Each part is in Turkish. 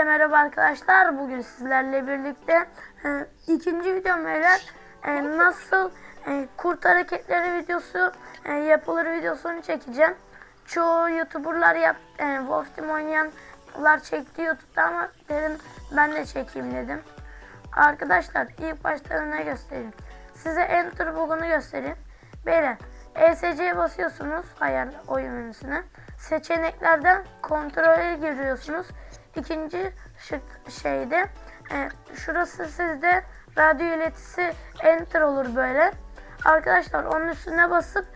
Hepinize merhaba arkadaşlar. Bugün sizlerle birlikte e, ikinci videom beyler e, nasıl e, kurt hareketleri videosu e, yapılır videosunu çekeceğim. Çoğu youtuberlar yap, e, Wolf Team oynayanlar çekti YouTube'da ama dedim ben de çekeyim dedim. Arkadaşlar ilk başta ne göstereyim? Size Enter bug'unu göstereyim. Beyler ESC'ye basıyorsunuz ayar oyun menüsüne. Seçeneklerden kontrole giriyorsunuz. İkinci şık şeyde e, şurası sizde radyo iletisi enter olur böyle. Arkadaşlar onun üstüne basıp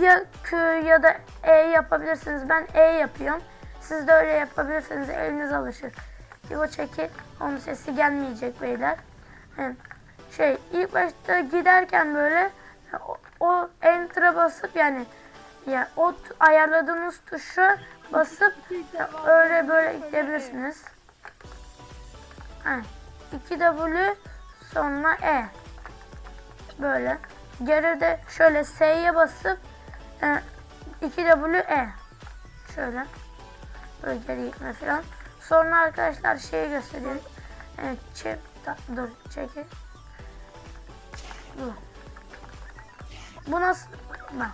ya Q ya da E yapabilirsiniz. Ben E yapıyorum. Siz de öyle yapabilirsiniz. Eliniz alışır. İbo çekil. Onun sesi gelmeyecek beyler. Evet. Şey ilk başta giderken böyle o, o enter'a basıp yani ya o ayarladığınız tuşa basıp öyle böyle gidebilirsiniz. Ha, 2W sonra E. Böyle. Geride şöyle S'ye basıp e, 2W E. Şöyle. Böyle geri gitme falan. Sonra arkadaşlar şeyi göstereyim. Evet, çek, da- dur çekil. Dur. Bu nasıl? Bak.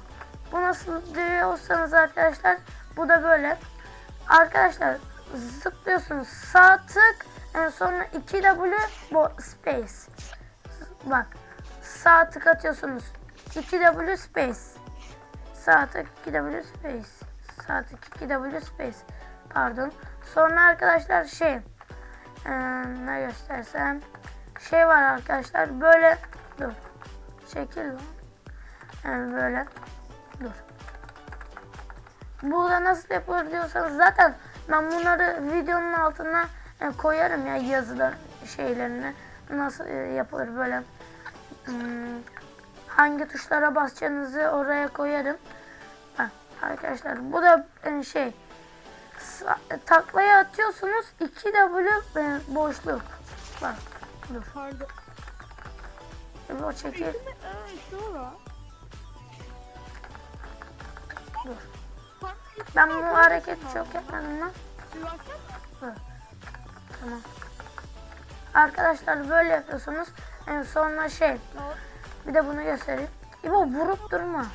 Bu nasıl diyorsanız arkadaşlar bu da böyle. Arkadaşlar zıplıyorsunuz sağ tık e, sonra 2W bu space. Bak sağ tık atıyorsunuz 2W space. Sağ tık 2W space. Sağ tık 2W space. Pardon. Sonra arkadaşlar şey e, ne göstersem şey var arkadaşlar böyle dur çekil lan. Yani böyle dur. Burada nasıl yapılır diyorsanız zaten ben bunları videonun altına e, koyarım ya yazılar şeylerini nasıl e, yapılır böyle hmm, hangi tuşlara basacağınızı oraya koyarım. Arkadaşlar bu da e, şey taklaya atıyorsunuz 2W e, boşluk. Bak dur. Pardon. O çekil. Sonra. Dur. Ben bu hareketi çok yapmadım lan. Tamam. Arkadaşlar böyle yapıyorsunuz. En sonra şey. Bir de bunu göstereyim. İbo vurup durma.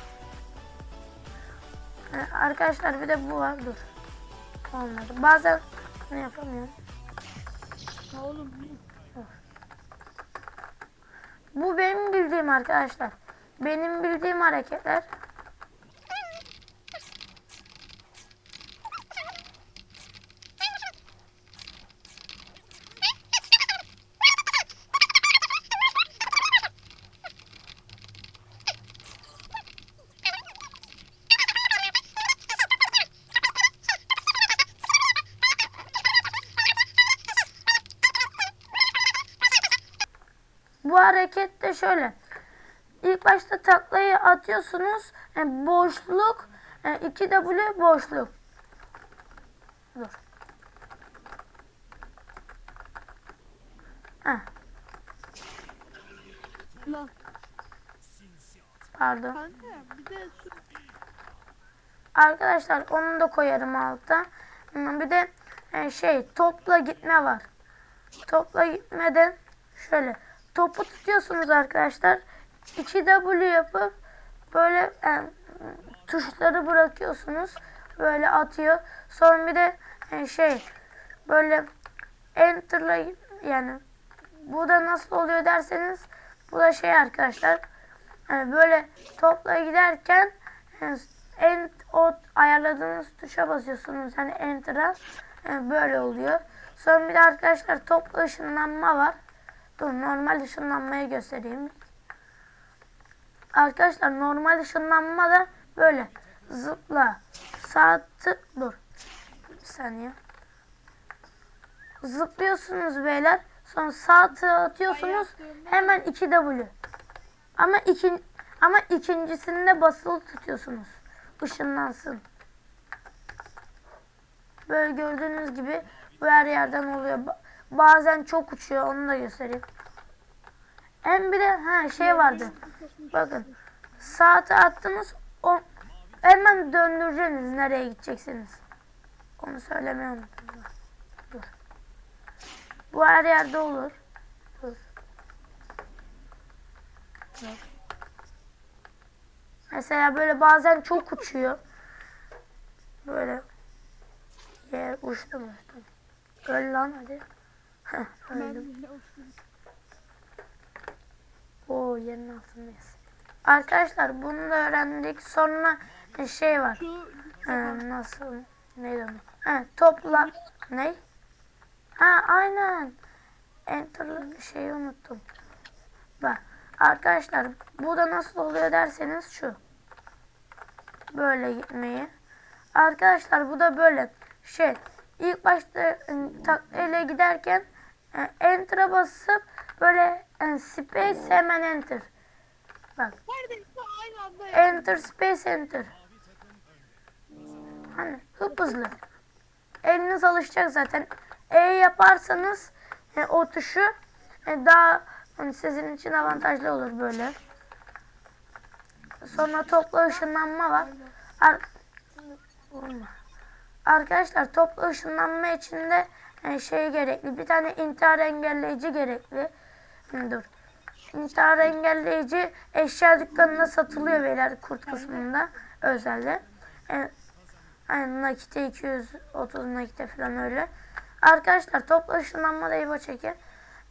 Ee, arkadaşlar bir de bu var. Dur. Olmadı. Bazen ne yapamıyorum. Bir- Bu benim bildiğim arkadaşlar. Benim bildiğim hareketler. Bu hareket de şöyle. İlk başta taklayı atıyorsunuz. E, boşluk. E, 2W boşluk. Dur. Heh, Lan pardon. kanka bir de şu Arkadaşlar onu da koyarım. Hmm, Bir de e, şey topla gitme var. Topla gitmeden şöyle topu tutuyorsunuz arkadaşlar. 2W yapıp böyle e, tuşları bırakıyorsunuz. Böyle atıyor. Sonra bir de e, şey böyle enter'la yani bu da nasıl oluyor derseniz bu da şey arkadaşlar e, böyle topla giderken e, en o ayarladığınız tuşa basıyorsunuz hani enter'a e, böyle oluyor. Sonra bir de arkadaşlar topla ışınlanma var. Dur normal ışınlanmayı göstereyim. Arkadaşlar normal ışınlanma da böyle zıpla sağ tık dur. Bir saniye. Zıplıyorsunuz beyler. Sonra sağ tığı atıyorsunuz. Hemen 2W. Ama iki, ama ikincisinde basılı tutuyorsunuz. Işınlansın. Böyle gördüğünüz gibi bu her yerden oluyor. Ba- Bazen çok uçuyor. Onu da göstereyim. Hem bir de ha şey vardı. Bakın. Saate attınız. O hemen döndüreceksiniz nereye gideceksiniz. Onu söylemeyi unuttum. Dur. Bu her yerde olur. Dur. Dur. Mesela böyle bazen çok uçuyor. Böyle. Yer uçtum uçtum. Öl lan hadi. Heh, öldüm. Oo yerin altındayız. Arkadaşlar bunu da öğrendik. Sonra bir şey var. Ee, nasıl? Ne demek? Ha, topla. Ne? Ha aynen. Enter şeyi unuttum. Bak arkadaşlar bu da nasıl oluyor derseniz şu. Böyle gitmeyi. Arkadaşlar bu da böyle şey. İlk başta e, tak ele giderken e, enter'a basıp böyle e, space hemen enter. Bak neredeyse aynı anda Enter space enter. Hani hıp hızlı. Eliniz alışacak zaten. E yaparsanız e, o tuşu e, daha hani sizin için avantajlı olur böyle. Sonra topla ışınlanma var. Ar-. Arkadaşlar topla ışınlanma için de e, şey gerekli. Bir tane intihar engelleyici gerekli. Dur. İntihar engelleyici eşya dükkanında satılıyor beyler kurt kısmında özelde. E, yani nakite 230 nakite falan öyle. Arkadaşlar topla ışınlanma da İbo çeker.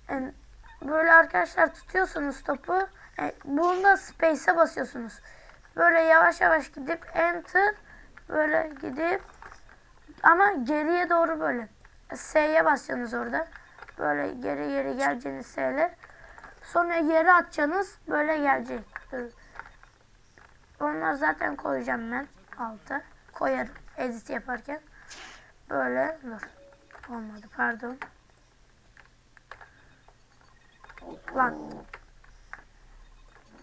E, böyle arkadaşlar tutuyorsunuz topu. E, bunda space'e basıyorsunuz. Böyle yavaş yavaş gidip enter böyle gidip ama geriye doğru böyle. S'ye basacaksınız orada. Böyle geri geri geleceğiniz S'le. Sonra yere atacaksınız. Böyle gelecek. Onları zaten koyacağım ben alta. Koyarım edit yaparken. Böyle dur. Olmadı pardon. Lan.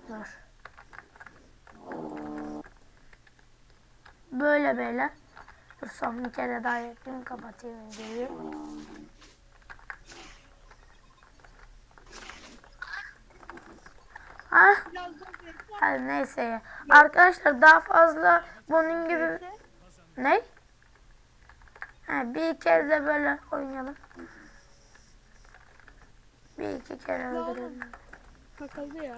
Dur. Böyle böyle. Dur son bir kere daha yapayım kapatayım videoyu. Ah. Hadi neyse ya. Arkadaşlar daha fazla bunun gibi ne? Ha, bir kere de böyle oynayalım. Bir iki kere öldürelim. Takıldı ya.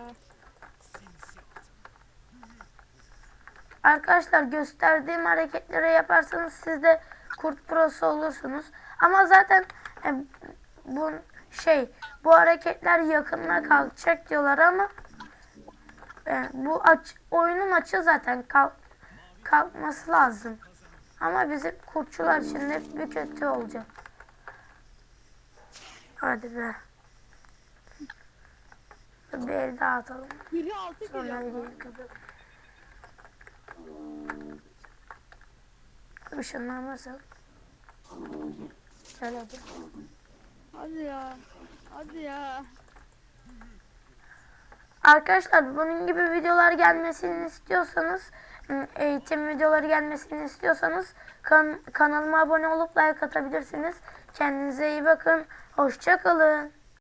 Arkadaşlar gösterdiğim hareketleri yaparsanız siz de kurt prosu olursunuz. Ama zaten e, bu şey bu hareketler yakında kalkacak diyorlar ama e, bu aç, oyunun açı zaten kalk, kalkması lazım. Ama bizim kurtçular için de bir kötü olacak. Hadi be. Bir el daha atalım. Sonra geliyor. Işınlar nasıl? Gel hadi. Hadi ya. Hadi ya. Arkadaşlar bunun gibi videolar gelmesini istiyorsanız ım, eğitim videoları gelmesini istiyorsanız kan kanalıma abone olup like atabilirsiniz. Kendinize iyi bakın. Hoşça kalın.